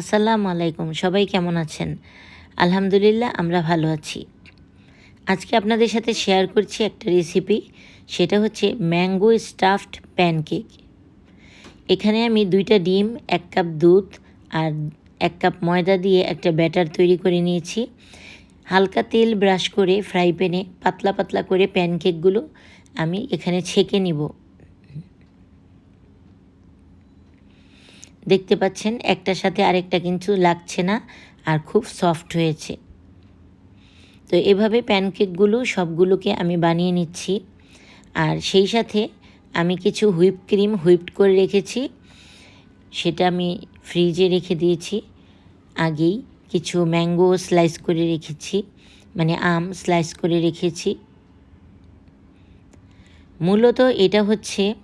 আসসালামু আলাইকুম, সবাই কেমন আছেন? আলহামদুলিল্লাহ, আমরা ভালো আছি। আজকে আপনাদের সাথে শেয়ার করছি একটা রেসিপি সেটা হচ্ছে ম্যাঙ্গো স্টাফড প্যানকেক এখানে আমি দুইটা ডিম, এক কাপ দুধ আর এক কাপ ময়দা দিয়ে একটা ব্যাটার তৈরি করে নিয়েছি। হালকা তেল ব্রাশ করে ফ্রাই প্যানে পাতলা পাতলা করে প্যানকেকগুলো আমি এখানে ছেঁকে নিব। দেখতে পাচ্ছেন, একটার সাথে আরেকটা কিন্তু লাগছে না আর খুব সফট হয়েছে। তো এভাবে প্যানকেকগুলো সবগুলোকে আমি বানিয়ে নিচ্ছি। আর সেই সাথে আমি কিছু হুইপ ক্রিম হুইপড করে রেখেছি। সেটা আমি ফ্রিজে রেখে দিয়েছি। আগেই কিছু ম্যাঙ্গো স্লাইস করে রেখেছি মানে আম স্লাইস করে রেখেছি। মূলত এটা হচ্ছে,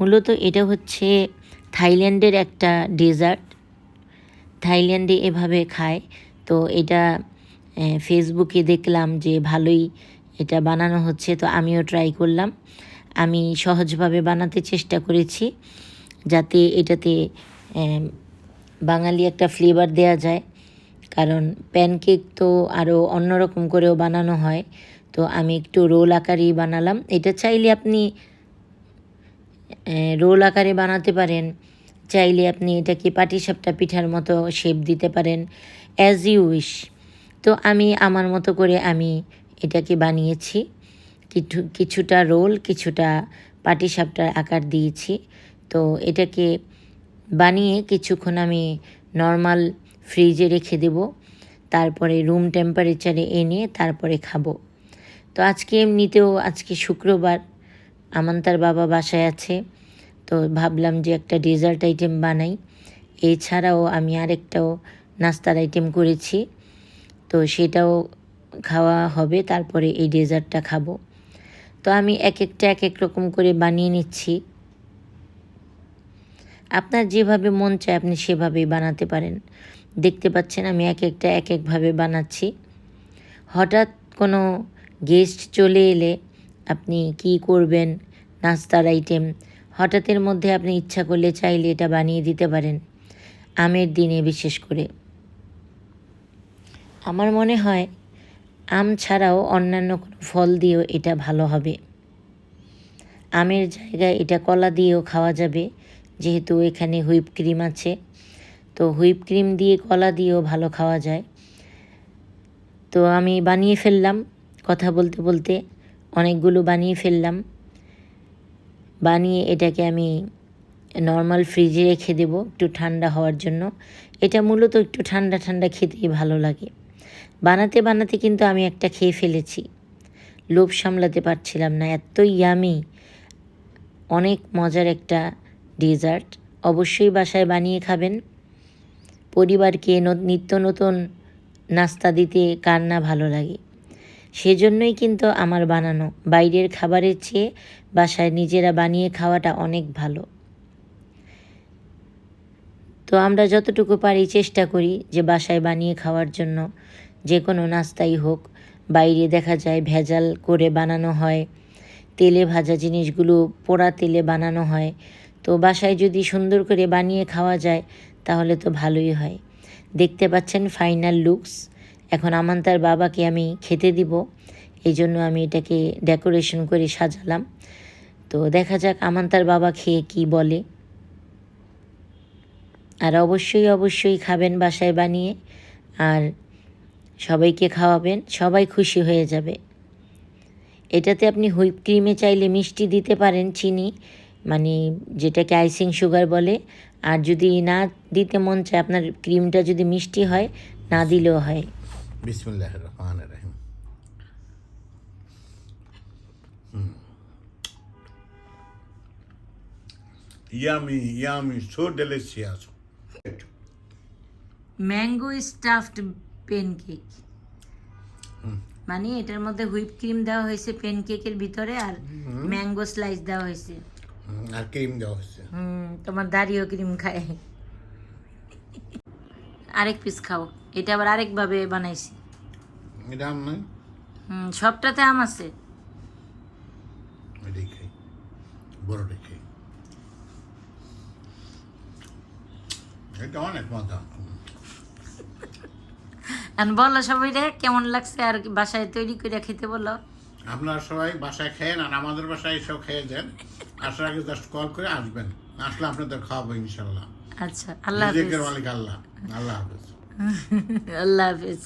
মূলত এটা হচ্ছে থাইল্যান্ডের একটা ডেজার্ট। থাইল্যান্ডে এভাবে খায়। তো এটা ফেসবুকে দেখলাম যে ভালোই এটা বানানো হচ্ছে। তো আমিও ট্রাই করলাম। আমি সহজভাবে বানাতে চেষ্টা করেছি যাতে এটাতে বাঙালি একটা ফ্লেভার দেয়া যায়। কারণ প্যানকেক তো আরও অন্যরকম করেও বানানো হয়। তো আমি একটু রোল আকারেই বানালাম। এটা চাইলে আপনি রোল আকারে বানাতে পারেন। চাইলে আপনি এটাকে পাটিসাপটা পিঠার মতো শেপ দিতে পারেন। অ্যাজ ইউ উইশ তো আমি, আমার মতো করে আমি এটাকে বানিয়েছি। কিছু, কিছুটা রোল, কিছুটা পাটিসাপটার আকার দিয়েছি। তো এটাকে বানিয়ে কিছুক্ষণ আমি নর্মাল ফ্রিজে রেখে দেব। তারপরে রুম টেম্পারেচারে এনে তারপরে খাব। তো আজকে এমনিতেও, আজকে শুক্রবার আমান্তার বাবা বাসায় আছে, তো ভাবলাম যে একটা ডেজার্ট আইটেম বানাই। এছাড়াও আমি আরেকটাও নাস্তার আইটেম করেছি, তো সেটাও খাওয়া হবে, তারপরে এই ডেজার্টটা খাব। তো আমি এক একটা এক এক রকম করে বানিয়ে নিচ্ছি। আপনার যেভাবে মন চায় আপনি সেভাবেই বানাতে পারেন। দেখতে পাচ্ছেন আমি এক একটা এক একভাবে বানাচ্ছি। হঠাৎ কোনো গেস্ট চলে এলে আপনি কি করবেন? নাস্তার আইটেম হঠাৎের মধ্যে আপনি ইচ্ছা করলে চাইলে এটা বানিয়ে দিতে পারেন। আমের দিনে বিশেষ করে। আমার মনে হয়, আম ছাড়াও অন্যান্য কোনো ফল দিয়েও এটা ভালো হবে। আমের জায়গায় এটা কলা দিয়েও খাওয়া যাবে, যেহেতু এখানে হুইপ ক্রিম আছে। তো হুইপ ক্রিম দিয়ে কলা দিয়েও ভালো খাওয়া যায়। তো আমি বানিয়ে ফেললাম। কথা বলতে বলতে অনেকগুলো বানিয়ে ফেললাম। বানিয়ে এটাকে আমি নর্মাল ফ্রিজে রেখে দেবো একটু ঠান্ডা হওয়ার জন্য। এটা মূলত একটু ঠান্ডা ঠান্ডা খেতেই ভালো লাগে। বানাতে বানাতে কিন্তু আমি একটা খেয়ে ফেলেছি। লোভ সামলাতে পারছিলাম না এত ইয়ামি অনেক মজার একটা ডেজার্ট অবশ্যই বাসায় বানিয়ে খাবেন। পরিবারকে নিত্য নতুন নাস্তা দিতে কার না ভালো লাগে। সেজন্যই কিন্তু আমার বানানো। বাইরের খাবারের চেয়ে বাসায় নিজেরা বানিয়ে খাওয়াটা অনেক ভালো। তো আমরা যতটুকু পারি চেষ্টা করি যে বাসায় বানিয়ে খাওয়ার জন্য। যে কোনো নাস্তাই হোক, বাইরে দেখা যায় ভেজাল করে বানানো হয়। তেলে ভাজা জিনিসগুলো পোড়া তেলে বানানো হয়। তো বাসায় যদি সুন্দর করে বানিয়ে খাওয়া যায়, তাহলে তো ভালোই হয়। দেখতে পাচ্ছেন ফাইনাল লুকস এখন আমান্তার বাবাকে আমি খেতে দিব। এই জন্য আমি এটাকে ডেকোরেশন করে সাজালাম। তো দেখা যাক আমান্তার বাবা খেয়ে কি বলে। আর অবশ্যই অবশ্যই খাবেন বাসায় বানিয়ে। আর সবাইকে খাওয়াবেন, সবাই খুশি হয়ে যাবে। এটাতে আপনি হুইপ ক্রিমে চাইলে মিষ্টি দিতে পারেন, চিনি। মানে যেটাকে আইসিং সুগার বলে। আর যদি না দিতে মন চায়, আপনার ক্রিমটা যদি মিষ্টি হয়, না দিলেও হয়। বিসমুল্লাহ রহমান রহিম Yummy, yummy, so delicious. Mango stuffed pancake মানে এটার মধ্যে হুইপ ক্রিম দেওয়া হয়েছে পেনকেকের ভিতরে আর ম্যাঙ্গো স্লাইস দেওয়া হয়েছে হুম, আর ক্রিম দেওয়া হচ্ছে হুম তোমার দাড়িও ক্রিম খায় আরেক পিস খাও এটা আবার আরেকভাবে বানাইছি। এটা আম নাই? হুম সবটাতে আম আছে। এটাই খাই বড়টাই খাই এটা অনেক মজা। আর বলো সবাই রে কেমন লাগছে আর বাসায় তৈরি করে খেতে বলো। আপনারা সবাই বাসায় খেয়েন আর আমাদের বাসায় এসেও খেয়ে যান। আসার আগে জাস্ট কল করে আসবেন। আসলে আপনাদের খাওয়াবো ইনশাল্লাহ আচ্ছা আল্লাহ হাফিজ। আল্লাহ। আল্লাহ হাফেজ। আল্লাহ হাফিজ